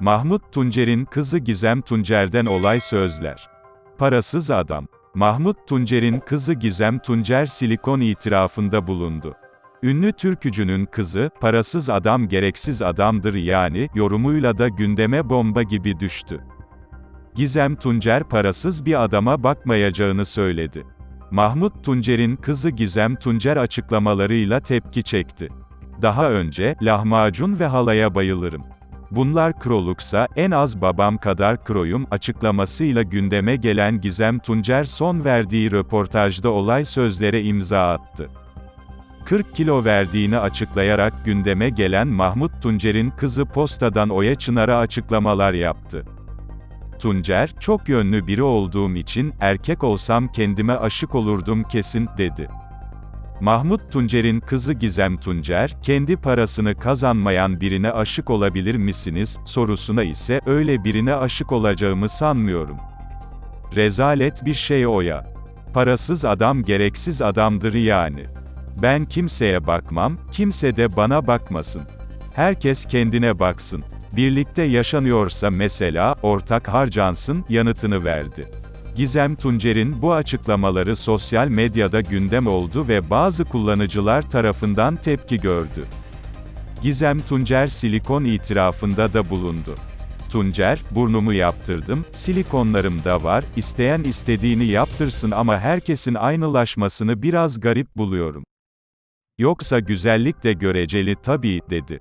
Mahmut Tuncer'in kızı Gizem Tuncer'den olay sözler. Parasız adam. Mahmut Tuncer'in kızı Gizem Tuncer silikon itirafında bulundu. Ünlü türkücünün kızı, parasız adam gereksiz adamdır yani, yorumuyla da gündeme bomba gibi düştü. Gizem Tuncer parasız bir adama bakmayacağını söyledi. Mahmut Tuncer'in kızı Gizem Tuncer açıklamalarıyla tepki çekti. Daha önce, lahmacun ve halaya bayılırım. Bunlar kroluksa, en az babam kadar kroyum açıklamasıyla gündeme gelen Gizem Tuncer son verdiği röportajda olay sözlere imza attı. 40 kilo verdiğini açıklayarak gündeme gelen Mahmut Tuncer'in kızı postadan Oya Çınar'a açıklamalar yaptı. Tuncer, çok yönlü biri olduğum için, erkek olsam kendime aşık olurdum kesin, dedi. Mahmut Tuncer'in kızı Gizem Tuncer, kendi parasını kazanmayan birine aşık olabilir misiniz, sorusuna ise, öyle birine aşık olacağımı sanmıyorum. Rezalet bir şey o ya. Parasız adam gereksiz adamdır yani. Ben kimseye bakmam, kimse de bana bakmasın. Herkes kendine baksın. Birlikte yaşanıyorsa mesela, ortak harcansın, yanıtını verdi. Gizem Tuncer'in bu açıklamaları sosyal medyada gündem oldu ve bazı kullanıcılar tarafından tepki gördü. Gizem Tuncer silikon itirafında da bulundu. Tuncer, burnumu yaptırdım, silikonlarım da var, isteyen istediğini yaptırsın ama herkesin aynılaşmasını biraz garip buluyorum. Yoksa güzellik de göreceli tabii, dedi.